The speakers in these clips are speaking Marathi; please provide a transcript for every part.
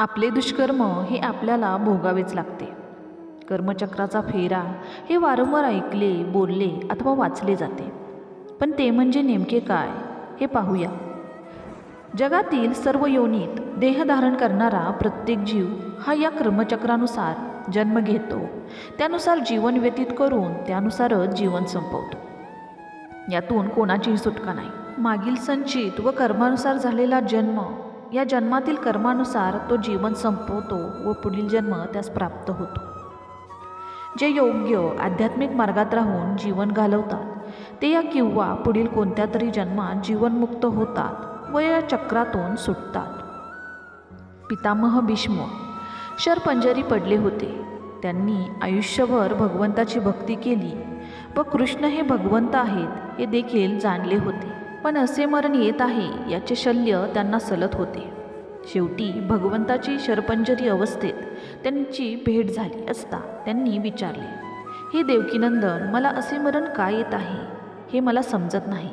आपले दुष्कर्म हे आपल्याला भोगावेच लागते. कर्मचक्राचा फेरा हे वारंवार ऐकले बोलले अथवा वाचले जाते. पण ते म्हणजे नेमके काय हे पाहूया. जगातील सर्व योनीत देहधारण करणारा प्रत्येक जीव हा या कर्मचक्रानुसार जन्म घेतो. त्यानुसार जीवन व्यतीत करून त्यानुसारच जीवन संपवतो. यातून कोणाचीही सुटका नाही. मागील संचित व कर्मानुसार झालेला जन्म या जन्मातील कर्मानुसार तो जीवन संपवतो व पुढील जन्म त्यास प्राप्त होतो. जे योग्य आध्यात्मिक मार्गात राहून जीवन घालवतात ते या किंवा पुढील कोणत्या तरी जन्मात जीवनमुक्त होतात व या चक्रातून सुटतात. पितामह भीष्म शरपंजरी पडले होते. त्यांनी आयुष्यभर भगवंताची भक्ती केली व कृष्ण हे भगवंत आहेत हे देखील जाणले होते. पण असे मरण येत आहे याचे शल्य त्यांना सलत होते. शेवटी भगवंताची शरपंजरी अवस्थेत त्यांची भेट झाली असता त्यांनी विचारले हे देवकीनंदन मला असे मरण का येत आहे? हे मला समजत नाही.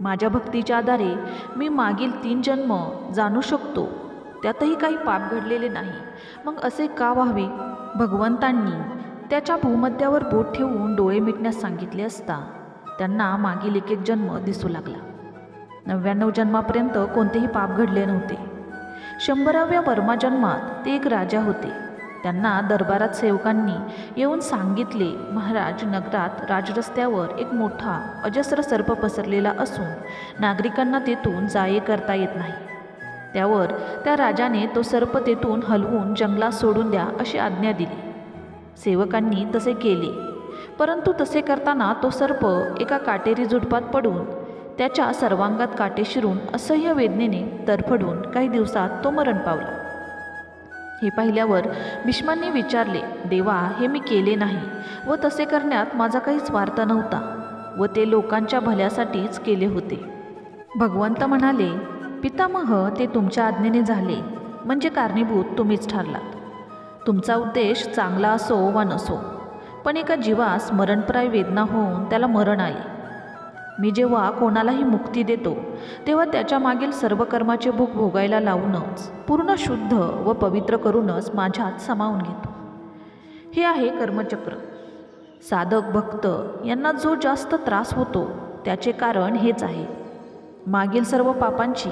माझ्या भक्तीच्या आधारे मी मागील तीन जन्म जाणू शकतो. त्यातही काही पाप घडलेले नाही. मग असे का व्हावे? भगवंतांनी त्याच्या भूमध्यावर बोट ठेवून डोळे मिटण्यास सांगितले असता त्यांना मागील एक एक जन्म दिसू लागला. नव्याण्णव जन्मापर्यंत कोणतेही पाप घडले नव्हते. शंभराव्या वर्मा जन्मात ते एक राजा होते. त्यांना दरबारात सेवकांनी येऊन सांगितले महाराज नगरात राजरस्त्यावर एक मोठा अजस्र सर्प पसरलेला असून नागरिकांना तेथून जाये करता येत नाही. त्यावर त्या राजाने तो सर्प तेथून हलवून जंगलात सोडून द्या अशी आज्ञा दिली. सेवकांनी तसे केले. परंतु तसे करताना तो सर्प एका काटेरी झुडपात पडून त्याच्या सर्वांगात काटे शिरून असह्य वेदनेने तरफडून काही दिवसात तो मरण पावला. हे पाहिल्यावर भीष्मांनी विचारले देवा हे मी केले नाही व तसे करण्यात माझा काही स्वार्थ नव्हता व ते लोकांच्या भल्यासाठीच केले होते. भगवंत म्हणाले पितामह ते तुमच्या आज्ञेने झाले म्हणजे कारणीभूत तुम्हीच ठरलात. तुमचा उद्देश चांगला असो वा नसो पण एका जीवास मरणप्राय वेदना होऊन त्याला मरण आले मी जेव्हा कोणालाही मुक्ती देतो तेव्हा त्याच्या मागील सर्व कर्माचे भूक भोगायला लावूनच पूर्ण शुद्ध व पवित्र करूनच माझ्यात सामावून घेतो. हे आहे कर्मचक्र. साधक भक्त यांना जो जास्त त्रास होतो त्याचे कारण हेच आहे. मागील सर्व पापांची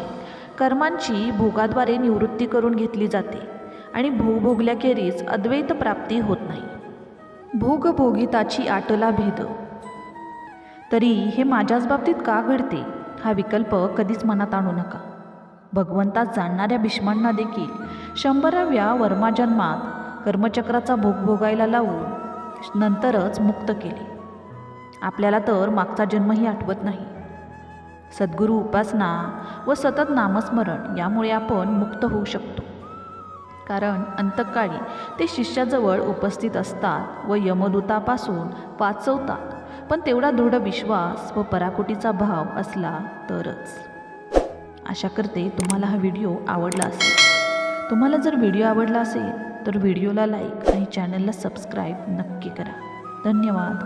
कर्मांची भोगाद्वारे निवृत्ती करून घेतली जाते आणि भोग भोगल्याखेरीज अद्वैत प्राप्ती होत नाही. भोगभोगिताची आटला भेद. तरी हे माझ्याच बाबतीत का घडते हा विकल्प कधीच मनात आणू नका. भगवंतात जाणणाऱ्या भीष्मांना देखील शंभराव्या वर्माजन्मात कर्मचक्राचा भोग भोगायला लावून नंतरच मुक्त केले. आपल्याला तर मागचा जन्मही आठवत नाही. सद्गुरू उपासना व सतत नामस्मरण यामुळे आपण मुक्त होऊ शकतो. कारण अंतकाळी ते शिष्याजवळ उपस्थित असतात व यमदूतापासून वाचवतात. पण तेवढा दृढ विश्वास व पराकोटीचा भाव असला तरच. आशा करते तुम्हाला हा व्हिडिओ आवडला असेल. तुम्हाला जर व्हिडिओ आवडला असेल तर व्हिडिओला लाईक आणि चॅनलला सबस्क्राईब नक्की करा. धन्यवाद.